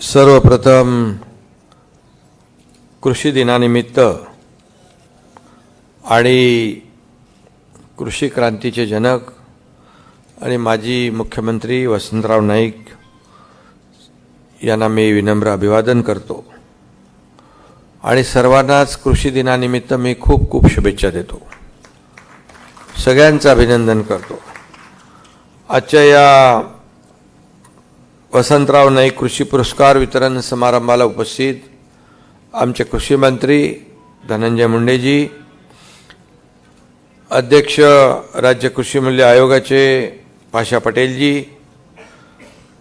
सर्वप्रथम कृषी दिनानिमित्त आणि कृषी क्रांतीचे जनक आणि माजी मुख्यमंत्री वसंतराव नाईक यांना मी विनम्र अभिवादन करतो. आणि सर्वांनाच कृषी दिनानिमित्त मी खूप खूप शुभेच्छा देतो. सगळ्यांचं अभिनंदन करतो. आजच्या या वसंतराव नाईक कृषी पुरस्कार वितरण समारंभाला उपस्थित आमचे कृषी मंत्री धनंजय मुंडेजी अध्यक्ष राज्य कृषी मूल्य आयोगाचे पाशा पटेलजी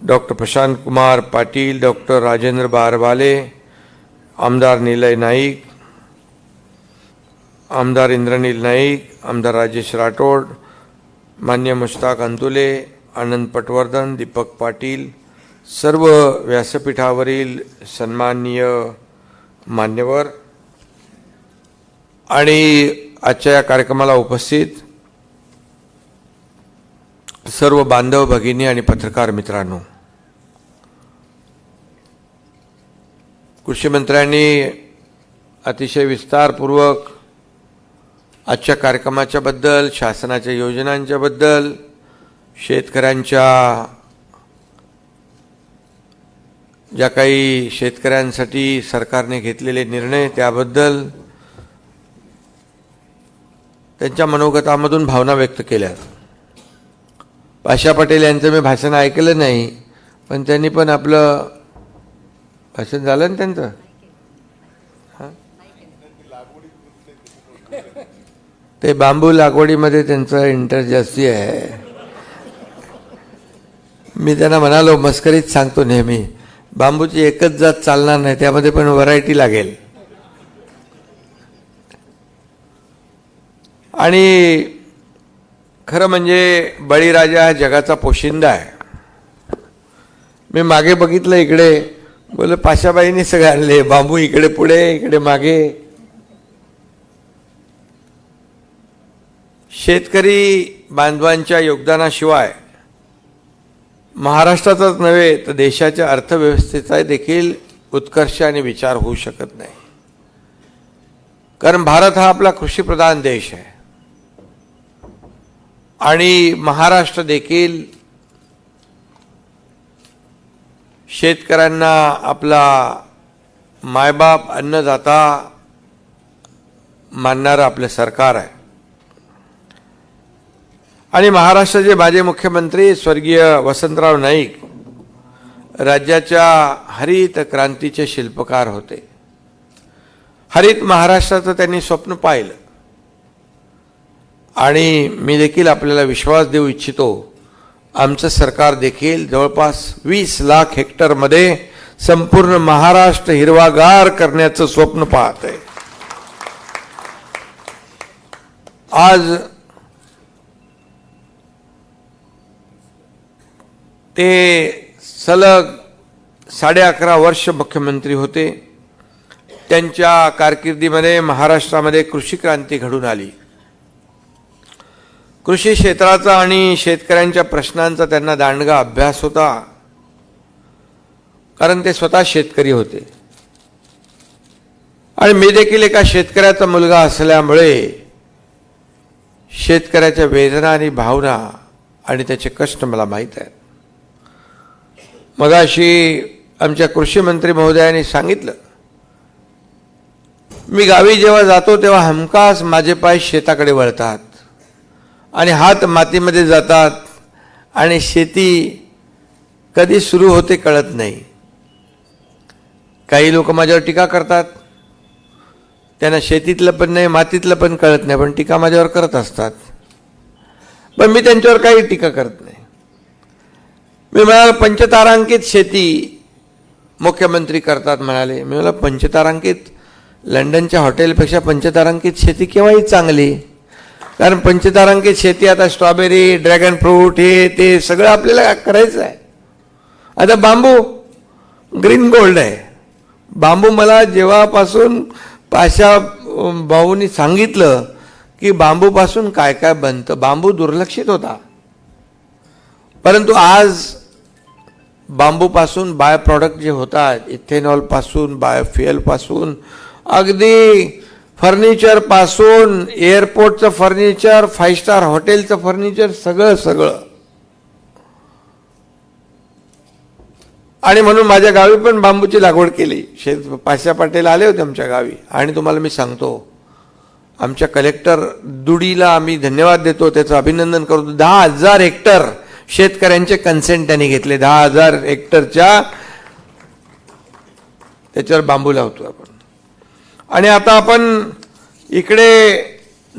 डॉक्टर प्रशांत कुमार पाटील डॉक्टर राजेंद्र बारवाले आमदार निलय नाईक आमदार इंद्रनील नाईक आमदार राजेश राठोड मान्य मुश्ताक अंतुले आनंद पटवर्धन दीपक पाटील सर्व व्यासपीठावरील सन्माननीय मान्यवर आणि आजच्या या कार्यक्रमाला उपस्थित सर्व बांधव भगिनी आणि पत्रकार मित्रांनो कृषी मंत्र्यांनी अतिशय विस्तारपूर्वक आजच्या कार्यक्रमाच्याबद्दल शासनाच्या योजनांच्याबद्दल शेतकऱ्यांच्या ज्या काही शेतकऱ्यांसाठी सरकारने घेतलेले निर्णय त्याबद्दल त्यांच्या मनोगतामधून भावना व्यक्त केल्या. पाशा पटेल यांचं मी भाषण ऐकलं नाही पण त्यांनी पण आपलं भाषण झालं ना त्यांचं? हां? ते बांबू लागवडीमध्ये त्यांचं इंटरेस्ट जास्ती आहे. मी त्यांना म्हणालो मस्करीत सांगतो नेहमी. बांबूची एकच जात चालणार नाही त्यामध्ये पण व्हरायटी लागेल. आणि खरं म्हणजे बळीराजा हा जगाचा पोशिंदा आहे. मी मागे बघितलं इकडे बोल पाशाबाईंनी सगळे आणले बांबू इकडे पुढे इकडे मागे. शेतकरी बांधवांच्या योगदानाशिवाय महाराष्ट्राचाच नव्हे तर देशाच्या अर्थव्यवस्थेचा देखील उत्कर्ष आणि विचार होऊ शकत नाही. कारण भारत हा आपला कृषीप्रधान देश आहे. आणि महाराष्ट्र देखील शेतकऱ्यांना आपला मायबाप अन्नदाता मानणारं आपलं सरकार आहे. आणि महाराष्ट्राचे माजी मुख्यमंत्री स्वर्गीय वसंतराव नाईक राज्याच्या हरित क्रांतीचे शिल्पकार होते. हरित महाराष्ट्राचं त्यांनी स्वप्न पाहिलं. आणि मी देखील आपल्याला विश्वास देऊ इच्छितो आमचं सरकार देखील जवळपास वीस लाख हेक्टरमध्ये संपूर्ण महाराष्ट्र हिरवागार करण्याचं स्वप्न पाहत आहे आज ते सलग साडे अकरा वर्ष मुख्यमंत्री होते. त्यांच्या कारकिर्दीमध्ये महाराष्ट्रामध्ये कृषी क्रांती घडून आली. कृषी क्षेत्राचा आणि शेतकऱ्यांच्या प्रश्नांचा त्यांना दांडगा अभ्यास होता. कारण ते स्वतः शेतकरी होते. आणि मी देखील एका शेतकऱ्याचा मुलगा असल्यामुळे शेतकऱ्याच्या वेदना आणि भावना आणि त्याचे कष्ट मला माहीत आहेत. मगाशी आमच्या कृषी मंत्री महोदयांनी सांगितलं मी गावी जेव्हा जातो तेव्हा हमखास माझे पाय शेताकडे वळतात आणि हात मातीमध्ये जातात आणि शेती कधी सुरू होते कळत नाही. काही लोक माझ्यावर टीका करतात. त्यांना शेतीतलं पण नाही मातीतलं पण कळत नाही पण टीका माझ्यावर करत असतात. पण मी त्यांच्यावर काही टीका करत नाही. मी म्हणाल पंचतारांकित शेती मुख्यमंत्री करतात म्हणाले. मी म्हणाल पंचतारांकित लंडनच्या हॉटेलपेक्षा पंचतारांकित शेती केव्हाही चांगली? कारण पंचतारांकित शेती आता स्ट्रॉबेरी ड्रॅगन फ्रूट हे ते सगळं आपल्याला करायचं आहे. आता बांबू ग्रीन गोल्ड आहे. बांबू मला जेव्हापासून पाशा भाऊनी सांगितलं की बांबूपासून काय काय बनतं बांबू दुर्लक्षित होता. परंतु आज बांबूपासून बाय प्रॉडक्ट जे होतात इथेनॉलपासून बायोफ्युएलपासून अगदी फर्निचरपासून एअरपोर्टचं फर्निचर फाईव्ह स्टार हॉटेलचं फर्निचर सगळं सगळं. आणि म्हणून माझ्या गावी पण बांबूची लागवड केली. शेत पाशा पाटील आले होते आमच्या गावी. आणि तुम्हाला मी सांगतो आमच्या कलेक्टर दुडीला आम्ही धन्यवाद देतो त्याचं अभिनंदन करतो. दहा हजार हेक्टर शेतकऱ्यांचे कन्सेंट त्यांनी घेतले. दहा हजार हेक्टरच्या त्याच्यावर बांबू लावतो आपण. आणि आता आपण इकडे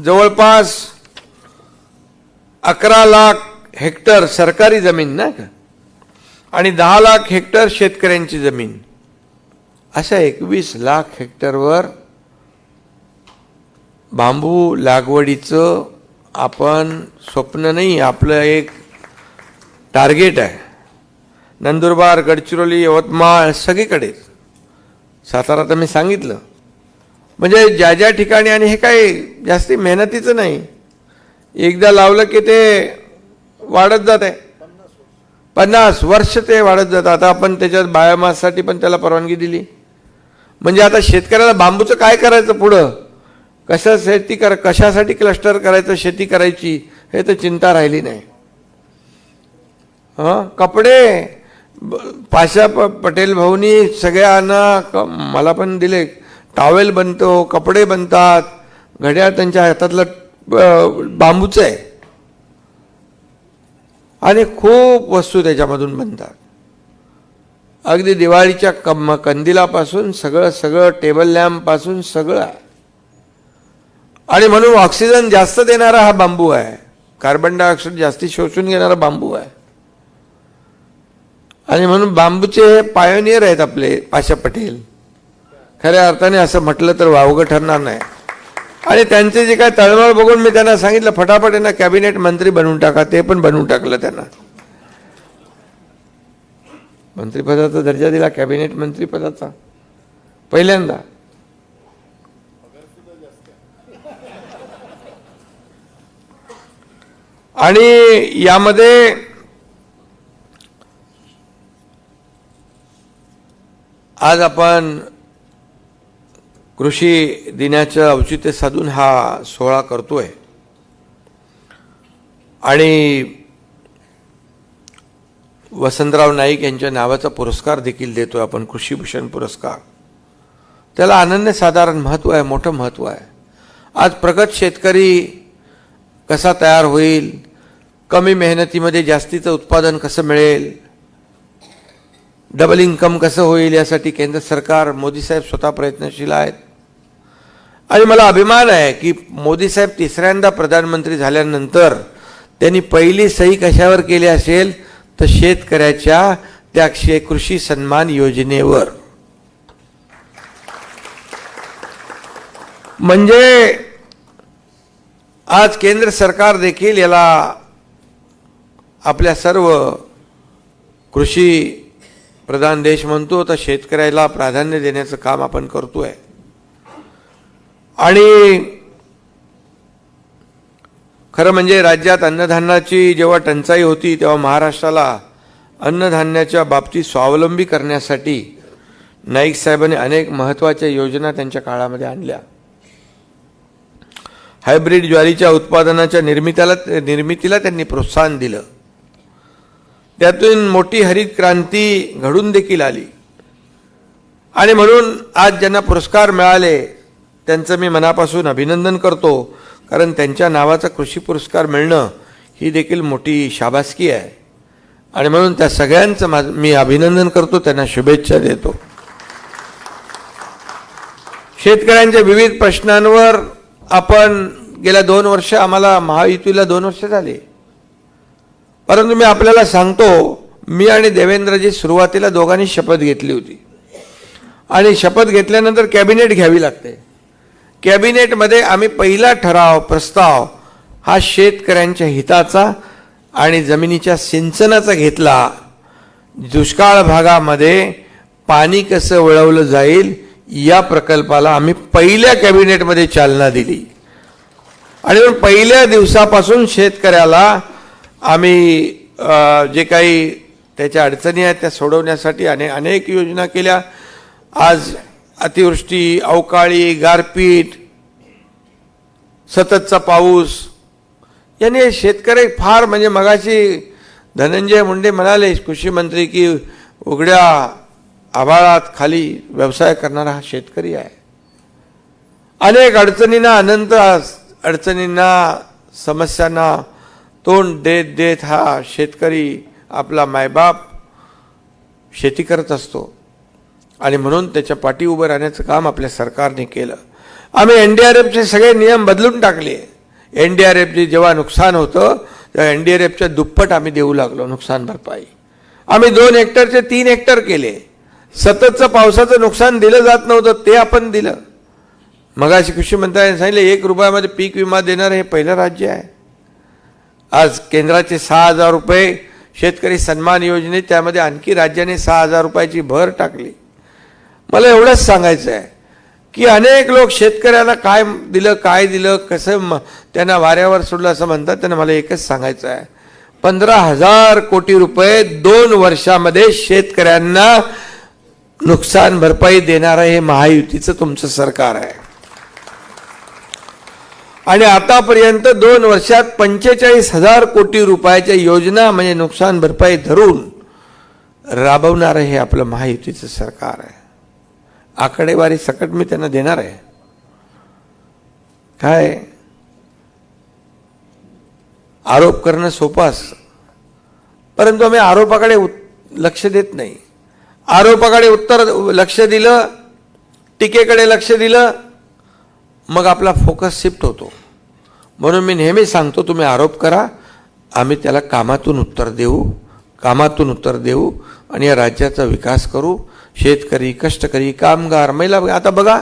जवळपास अकरा लाख हेक्टर सरकारी जमीन ना का? आणि दहा लाख हेक्टर शेतकऱ्यांची जमीन. अशा एकवीस लाख हेक्टरवर बांबू लागवडीचं आपण स्वप्न नाही. आपलं एक टार्गेट आहे. नंदुरबार गडचिरोली यवतमाळ सगळीकडे. सातारा तर मी सांगितलं. म्हणजे ज्या ज्या ठिकाणी आणि हे काही जास्ती मेहनतीचं नाही. एकदा लावलं की ते वाढत जात आहे. पन्नास वर्ष ते वाढत जातं. आता आपण त्याच्यात बायोमाससाठी पण त्याला परवानगी दिली. म्हणजे आता शेतकऱ्याला बांबूचं काय करायचं पुढं? कशा शेती कर कशासाठी क्लस्टर करायचं शेती करायची हे तर चिंता राहिली नाही. हां? कपडे. ब- पाशा प पटेल भाऊनी सगळ्यांना क मला पण दिले. टॉवेल बनतो कपडे बनतात. घड्याळ त्यांच्या हातातलं बांबूचं आहे. आणि खूप वस्तू त्याच्यामधून बनतात. अगदी दिवाळीच्या कम कंदिलापासून सगळं सगळं टेबल लॅम्पपासून सगळं. आणि म्हणून ऑक्सिजन जास्त देणारा हा बांबू आहे. कार्बन डायऑक्साईड जास्ती शोषून घेणारा बांबू आहे. आणि म्हणून बांबूचे हे पायोनियर आहेत आपले पाशा पटेल. खऱ्या अर्थाने असं म्हटलं तर वावगं ठरणार नाही. आणि त्यांचे जे काय तळमळ बघून मी त्यांना सांगितलं फटाफट यांना कॅबिनेट मंत्री बनवून टाका ते पण बनवून टाकलं त्यांना. मंत्रिपदाचा दर्जा दिला कॅबिनेट मंत्रिपदाचा. पहिल्यांदा. आणि यामध्ये आज आपण कृषी दिनाचं औचित्य साधून हा सोहळा करतोय. आणि वसंतराव नाईक यांच्या नावाचा पुरस्कार देखील देतोय आपण कृषीभूषण पुरस्कार. त्याला अनन्य साधारण महत्त्व आहे मोठं महत्त्व आहे. आज प्रगत शेतकरी कसा तयार होईल कमी मेहनतीमध्ये जास्तीचं उत्पादन कसं मिळेल डबल इन्कम कसं होईल यासाठी केंद्र सरकार मोदी साहेब स्वतः प्रयत्नशील आहेत. आणि मला अभिमान आहे की मोदी साहेब तिसऱ्यांदा प्रधानमंत्री झाल्यानंतर त्यांनी पहिली सही कशावर केली असेल? तर शेतकऱ्याच्या त्या कृषी सन्मान योजनेवर. म्हणजे आज केंद्र सरकार देखील याला आपल्या सर्व कृषी प्रधान देश म्हणतो तर शेतकऱ्याला प्राधान्य देण्याचं काम आपण करतोय. आणि खरं म्हणजे राज्यात अन्नधान्याची जेव्हा टंचाई होती तेव्हा महाराष्ट्राला अन्नधान्याच्या बाबतीत स्वावलंबी करण्यासाठी नाईक साहेबांनी अनेक महत्त्वाच्या योजना त्यांच्या काळामध्ये आणल्या. हायब्रिड ज्वारीच्या उत्पादनाच्या निर्मितीला निर्मितीला त्यांनी प्रोत्साहन दिलं. त्यातून मोठी हरित क्रांती घडून देखील आली. आणि म्हणून आज ज्यांना पुरस्कार मिळाले त्यांचं मी मनापासून अभिनंदन करतो कारण त्यांच्या नावाचा कृषी पुरस्कार मिळणं ही देखील मोठी शाबासकी आहे. आणि म्हणून त्या सगळ्यांचं मा मी अभिनंदन करतो त्यांना शुभेच्छा देतो. शेतकऱ्यांच्या विविध प्रश्नांवर आपण गेल्या दोन वर्ष आम्हाला महायुतीला दोन वर्ष झाले. परंतु मी आपल्याला सांगतो मी आणि देवेंद्रजी सुरुवातीला दोघांनी शपथ घेतली होती. आणि शपथ घेतल्यानंतर कॅबिनेट घ्यावी लागते. कॅबिनेटमध्ये आम्ही पहिला ठराव प्रस्ताव हा शेतकऱ्यांच्या हिताचा आणि जमिनीच्या सिंचनाचा घेतला. दुष्काळ भागामध्ये पाणी कसं वळवलं जाईल या प्रकल्पाला आम्ही पहिल्या कॅबिनेटमध्ये चालना दिली. आणि पहिल्या दिवसापासून शेतकऱ्याला आम्ही जे काही त्याच्या अडचणी आहेत त्या सोडवण्यासाठी अने अनेक योजना केल्या. आज अतिवृष्टी अवकाळी गारपीट सततचा पाऊस याने शेतकरी फार म्हणजे मगाशी धनंजय मुंडे म्हणाले कृषी मंत्री की उघड्या आभाळात खाली व्यवसाय करणारा हा शेतकरी आहे. अनेक अडचणींना अनंत अडचणींना समस्यांना तोंड देत देत हा शेतकरी आपला मायबाप शेती करत असतो. आणि म्हणून त्याच्या पाठी उभं राहण्याचं काम आपल्या सरकारने केलं. आम्ही एन डी आर एफचे सगळे नियम बदलून टाकले. एन डी आर एफचे जेव्हा नुकसान होतं तेव्हा एन डी आर एफच्या दुप्पट आम्ही देऊ लागलो नुकसान भरपाई. आम्ही दोन हेक्टरचे तीन हेक्टर केले. सततचं पावसाचं नुकसान दिलं जात नव्हतं ते आपण दिलं. मगाशी कृषी मंत्र्यांनी सांगितलं एक रुपयामध्ये पीक विमा देणारं हे पहिलं राज्य आहे. आज केंद्राचे सहा हजार रुपये शेतकरी सन्मान योजने त्यामध्ये आणखी राज्याने सहा हजार रुपयाची भर टाकली. मला एवढंच सांगायचं आहे की अनेक लोक शेतकऱ्याला काय दिलं काय दिलं कसं म त्यांना वाऱ्यावर सोडलं असं म्हणतात त्यांना मला एकच सांगायचं आहे. पंधरा हजार कोटी रुपये दोन वर्षामध्ये शेतकऱ्यांना नुकसान भरपाई देणारं हे महायुतीचं तुमचं सरकार आहे. आणि आतापर्यंत दोन वर्षात पंचेचाळीस हजार कोटी रुपयाच्या योजना म्हणजे नुकसान भरपाई धरून राबवणारं हे आपलं महायुतीचं सरकार आहे. आकडेवारी सकट मी त्यांना देणार आहे. काय? आरोप करणं सोपं असतं. परंतु आम्ही आरोपाकडे उत- लक्ष देत नाही. आरोपाकडे उत्तर लक्ष दिलं टीकेकडे लक्ष दिलं मग आपला फोकस शिफ्ट होतो. म्हणून मी नेहमी सांगतो तुम्ही आरोप करा आम्ही त्याला कामातून उत्तर देऊ कामातून उत्तर देऊ आणि या राज्याचा विकास करू. शेतकरी कष्टकरी कामगार महिला आता बघा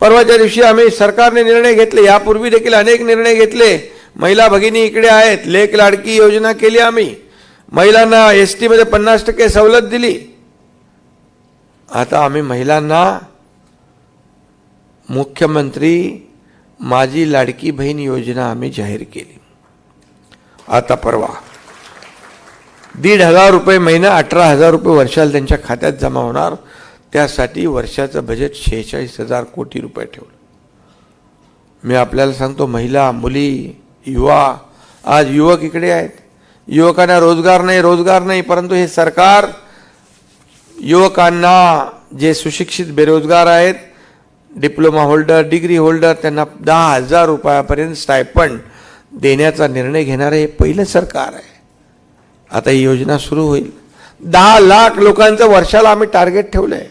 परवाच्या दिवशी आम्ही सरकारने निर्णय घेतले यापूर्वी देखील अनेक निर्णय घेतले. महिला भगिनी इकडे आहेत लेख लाडकी योजना केली आम्ही. महिलांना एस टीमध्ये पन्नास टक्के सवलत दिली. आता आम्ही महिलांना मुख्यमंत्री माझी लाडकी बहीण योजना आम्ही जाहीर केली. आता परवा. दीड हजार रुपये महिना अठरा हजार रुपये वर्षाला त्यांच्या खात्यात जमा होणार. त्यासाठी वर्षाचं बजेट शेहेचाळीस हजार कोटी रुपये ठेवलं. मी आपल्याला सांगतो महिला मुली युवा आज युवक इकडे आहेत. युवकांना रोजगार नाही रोजगार नाही परंतु हे सरकार युवकांना जे सुशिक्षित बेरोजगार आहेत डिप्लोमा होल्डर डिग्री होल्डर त्यांना दहा हजार रुपयापर्यंत स्टायपंड देण्याचा निर्णय घेणारं हे पहिलं सरकार आहे. आता ही योजना सुरू होईल. दहा लाख लोकांचं वर्षाला आम्ही टार्गेट ठेवलं आहे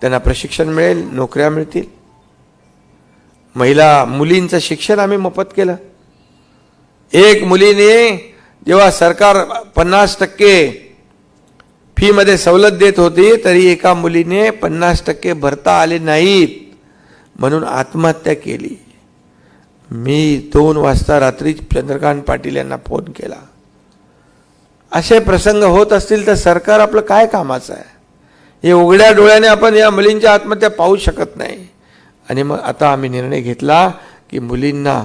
त्यांना प्रशिक्षण मिळेल नोकऱ्या मिळतील. महिला मुलींचं शिक्षण आम्ही मोफत केलं. एक मुलीने जेव्हा सरकार पन्नास टक्के फीमध्ये सवलत देत होती तरी एका मुलीने पन्नास टक्के भरता आले नाहीत म्हणून आत्महत्या केली. मी दोन वाजता रात्री चंद्रकांत पाटील यांना फोन केला. असे प्रसंग होत असतील तर सरकार आपलं काय कामाचं आहे? हे उघड्या डोळ्याने आपण या मुलींच्या आत्महत्या पाहू शकत नाही. आणि मग आता आम्ही निर्णय घेतला की मुलींना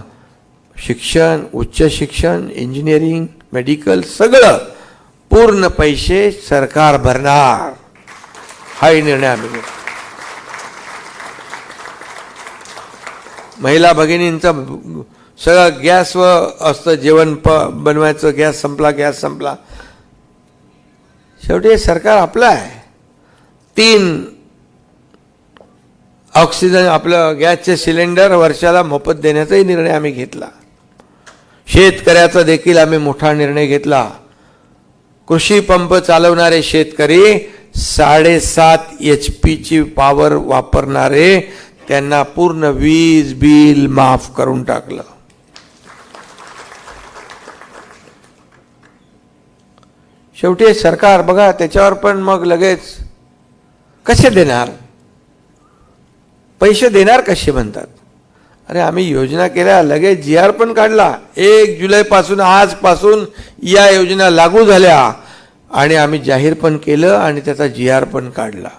शिक्षण उच्च शिक्षण इंजिनिअरिंग मेडिकल सगळं पूर्ण पैसे सरकार भरणार. हाही निर्णय आम्ही घेतला. महिला भगिनींचा सगळं गॅसवर असतं जेवण प बनवायचं गॅस संपला गॅस संपला. शेवटी सरकार आपलं आहे. तीन ऑक्सिजन आपलं गॅसचे सिलेंडर वर्षाला मोफत देण्याचाही निर्णय आम्ही घेतला. शेतकऱ्याचा देखील आम्ही मोठा निर्णय घेतला. कृषी पंप चालवणारे शेतकरी साडेसात एच पीची पॉवर वापरणारे त्यांना पूर्ण वीज बिल माफ करून टाकलं. शेवटी सरकार बघा त्याच्यावर पण मग लगेच कसे देणार? पैसे देणार कसे म्हणतात? अरे आम्ही योजना केल्या लगेच जी आर पण काढला. एक जुलैपासून आजपासून या योजना लागू झाल्या. आणि आम्ही जाहीर पण केलं आणि त्याचा जी आर पण काढला.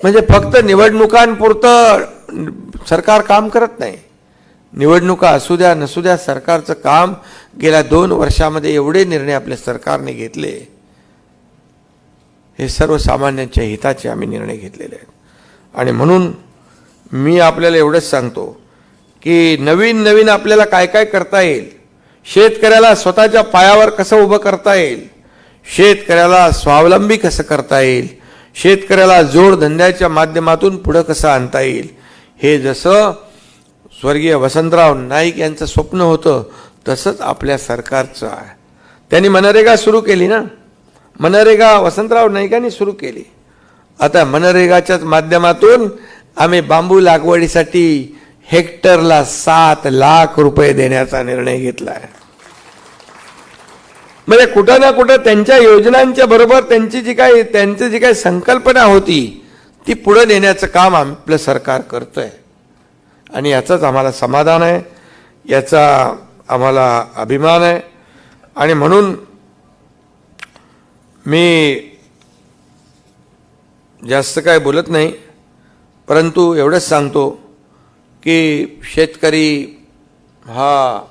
म्हणजे फक्त निवडणुकांपुरतं सरकार काम करत नाही. निवडणुका असू द्या नसू द्या सरकारचं काम गेल्या दोन वर्षामध्ये एवढे निर्णय आपल्या सरकारने घेतले. हे सर्वसामान्यांच्या हिताचे आम्ही निर्णय घेतलेले आहेत. आणि म्हणून मी आपल्याला एवढंच सांगतो की नवीन नवीन आपल्याला काय काय करता येईल शेतकऱ्याला स्वतःच्या पायावर कसं उभं करता येईल शेतकऱ्याला स्वावलंबी कसं करता येईल शेतकऱ्याला जोडधंद्याच्या माध्यमातून पुढं कसं आणता येईल हे जसं स्वर्गीय वसंतराव नाईक यांचं स्वप्न होतं तसंच आपल्या सरकारचं आहे. त्यांनी मनरेगा सुरू केली ना? मनरेगा वसंतराव नाईकांनी सुरू केली. आता मनरेगाच्याच माध्यमातून आम्ही बांबू लागवडीसाठी हेक्टरला सात लाख रुपये देण्याचा निर्णय घेतला आहे म्हणजे कुठं ना कुठं त्यांच्या योजनांच्या बरोबर त्यांची जी काही त्यांची जी काही संकल्पना होती ती पुढे नेण्याचं काम आपलं सरकार करतंय. आणि याचंच आम्हाला समाधान आहे याचा आम्हाला अभिमान आहे. आणि म्हणून मी जास्त काय बोलत नाही. परंतु एवढंच सांगतो की शेतकरी हा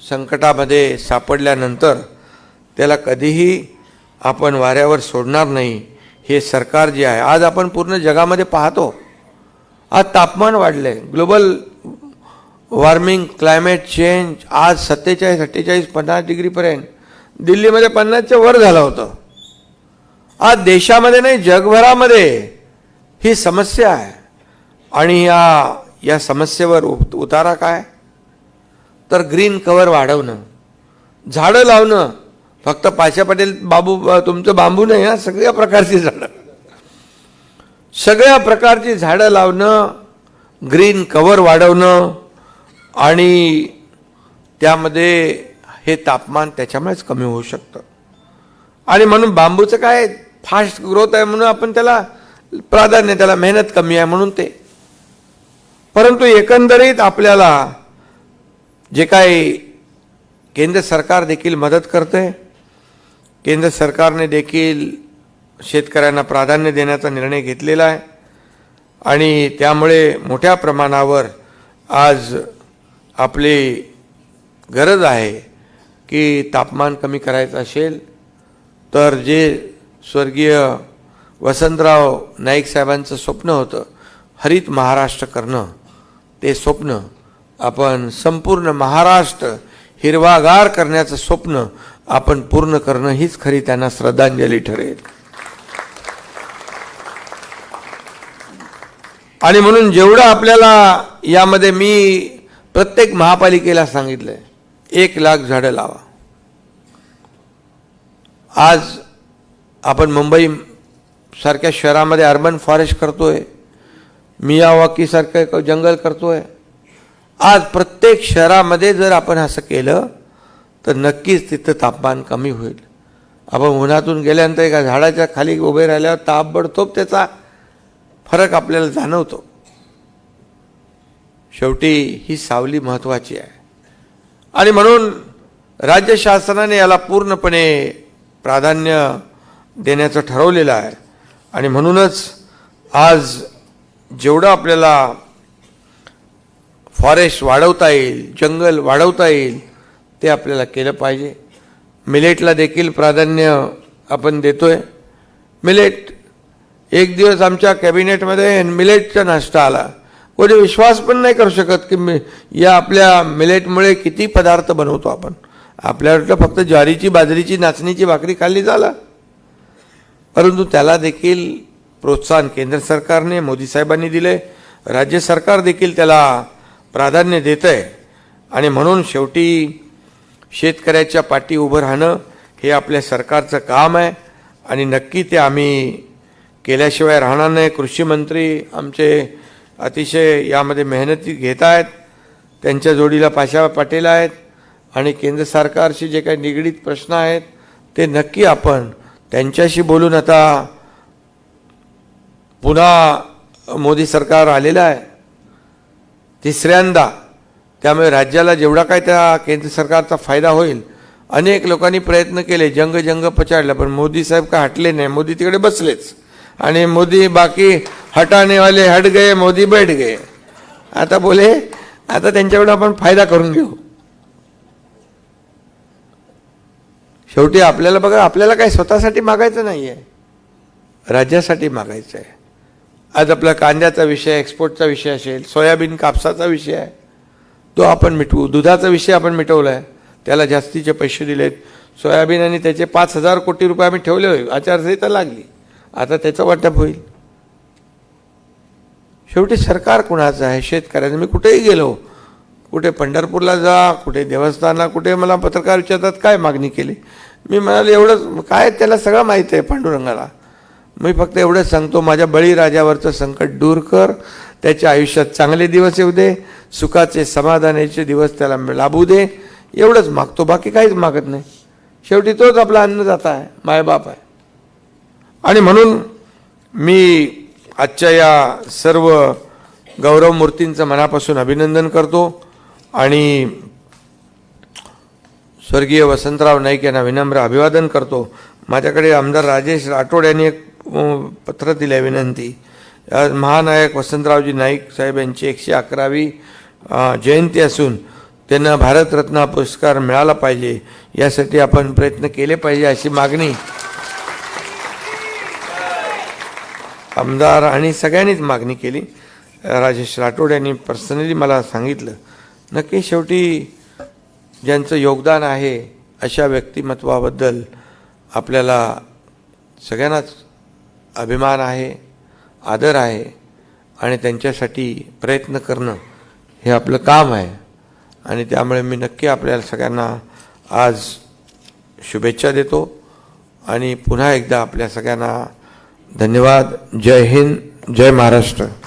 संकटामध्ये सापडल्यानंतर त्याला कधीही आपण वाऱ्यावर सोडणार नाही. हे सरकार जे आहे आज आपण पूर्ण जगामध्ये पाहतो. आज तापमान वाढलं. आहे ग्लोबल वॉर्मिंग क्लायमेट चेंज आज सत्तेचाळीस अठ्ठेचाळीस पन्नास डिग्रीपर्यंत दिल्लीमध्ये पन्नासच्या वर झालं होतं. आज देशामध्ये नाही जगभरामध्ये ही समस्या आहे. आणि या या समस्येवर उ उतारा काय? तर ग्रीन कवर वाढवणं. झाडं लावणं. फक्त पाशा पटेल बाबू तुमचं बांबू नाही हा सगळ्या प्रकारची झाडं. सगळ्या प्रकारची झाडं लावणं ग्रीन कवर वाढवणं आणि त्यामध्ये हे तापमान त्याच्यामुळेच कमी होऊ शकतं. आणि म्हणून बांबूचं काय फास्ट ग्रोथ आहे म्हणून आपण त्याला प्राधान्य त्याला मेहनत कमी आहे म्हणून ते. परंतु एकंदरीत आपल्याला जे काही केंद्र सरकार देखील मदत करते केंद्र सरकारने देखील शेतकऱ्यांना प्राधान्य देण्याचा निर्णय घेतलेला आहे आणि त्यामुळे मोठ्या प्रमाणावर आज आपली गरज आहे की तापमान कमी करायचं असेल तर जे स्वर्गीय वसंतराव नाईक साहेबांचं स्वप्न होतं हरित महाराष्ट्र करणं. ते स्वप्न आपण संपूर्ण महाराष्ट्र हिरवागार करण्याचं स्वप्न आपण पूर्ण करणं हीच खरी त्यांना श्रद्धांजली ठरेल. आणि म्हणून जेवढं आपल्याला यामध्ये मी प्रत्येक महापालिकेला सांगितलंय एक लाख झाडं लावा. आज आपण मुंबई सारख्या शहरामध्ये अर्बन फॉरेस्ट करतोय मियावाकी सारखं जंगल करतोय. आज प्रत्येक शहरामध्ये जर आपण असं केलं तर नक्कीच तिथं तापमान कमी होईल. आपण उन्हातून गेल्यानंतर एका झाडाच्या खाली उभे राहिल्यावर ताबडतोब त्याचा फरक आपल्याला जाणवतो. शेवटी ही सावली महत्त्वाची आहे. आणि म्हणून राज्य शासनाने याला पूर्णपणे प्राधान्य देण्याचं ठरवलेलं आहे. आणि म्हणूनच आज जेवढं आपल्याला फॉरेस्ट वाढवता येईल जंगल वाढवता येईल ते आपल्याला केलं पाहिजे. मिलेटला देखील प्राधान्य आपण देतो आहे मिलेट एक दिवस आमच्या कॅबिनेटमध्ये मिलेटचा नाश्ता आला. कोणी विश्वास पण नाही करू शकत की मी या आपल्या मिलेटमुळे किती पदार्थ बनवतो आपण. आपल्याला फक्त ज्वारीची बाजरीची नाचणीची भाकरी खाल्ली झाला. परंतु त्याला देखील प्रोत्साहन केंद्र सरकारने मोदी साहेबांनी दिले. राज्य सरकार देखील त्याला प्राधान्य देत आहे आणि म्हणून शेवटी शेतकऱ्याच्या पाठी उभं राहणं हे आपल्या सरकारचं काम आहे. आणि नक्की ते आम्ही केल्याशिवाय राहणार नाही. कृषी मंत्री आमचे अतिशय यामध्ये मेहनती घेत आहेत. त्यांच्या जोडीला पाशा पाटील आहेत. आणि केंद्र सरकारशी जे काही निगडीत प्रश्न आहेत ते नक्की आपण त्यांच्याशी बोलून आता पुन्हा मोदी सरकार आलेलं आहे. तिसऱ्यांदा त्यामुळे राज्याला जेवढा काय त्या केंद्र सरकारचा फायदा होईल अनेक लोकांनी प्रयत्न केले जंग जंग पछाडला पण मोदी साहेब का हटले नाही? मोदी तिकडे बसलेच. आणि मोदी बाकी हटानेवाले हट गए मोदी बैठ गए. आता बोले आता त्यांच्याकडून आपण फायदा करून घेऊ. शेवटी आपल्याला बघा आपल्याला काही स्वतःसाठी मागायचं नाही आहे राज्यासाठी मागायचं आहे आज आपला कांद्याचा विषय एक्सपोर्टचा विषय असेल सोयाबीन कापसाचा विषय आहे तो आपण मिटवू. दुधाचा विषय आपण मिटवला आहे त्याला जास्तीचे पैसे दिलेत. सोयाबीन आणि त्याचे पाच हजार कोटी रुपये आम्ही ठेवले होईल आचारसंहिता लागली. आता त्याचं वाटप होईल. शेवटी सरकार कुणाचं आहे? शेतकऱ्याचं. मी कुठेही गेलो कुठे पंढरपूरला जा कुठे देवस्थानला कुठे मला पत्रकार विचारतात काय मागणी केली? मी म्हणाले एवढंच. काय त्याला सगळं माहीत आहे पांडुरंगाला. मी फक्त एवढंच सांगतो माझ्या बळीराजावरचं संकट दूर कर त्याच्या आयुष्यात चांगले दिवस येऊ दे सुखाचे समाधानाचे दिवस त्याला लाभू दे एवढंच मागतो बाकी काहीच मागत नाही. शेवटी तोच आपला अन्नदाता आहे मायबाप आहे. आणि म्हणून मी आजच्या या सर्व गौरव मूर्तींचं मनापासून अभिनंदन करतो आणि स्वर्गीय वसंतराव नाईक यांना विनम्र अभिवादन करतो. माझ्याकडे आमदार राजेश राठोड यांनी एक पत्र दिल्या विनंती आज महानायक वसंतरावजी नाईक साहेब यांची एकशे अकरावी जयंती असून त्यांना भारतरत्न हा पुरस्कार मिळाला पाहिजे यासाठी आपण प्रयत्न केले पाहिजे अशी मागणी आमदार आणि सगळ्यांनीच मागणी केली राजेश राठोड यांनी पर्सनली मला सांगितलं नक्की शेवटी ज्यांचं योगदान आहे अशा व्यक्तिमत्वाबद्दल आपल्याला सगळ्यांनाच अभिमान आहे आदर आहे आणि त्यांच्यासाठी प्रयत्न करणं हे आपलं काम आहे. आणि त्यामुळे मी नक्की आपल्याला सगळ्यांना आज शुभेच्छा देतो आणि पुन्हा एकदा आपल्या सगळ्यांना धन्यवाद. जय हिंद जय महाराष्ट्र.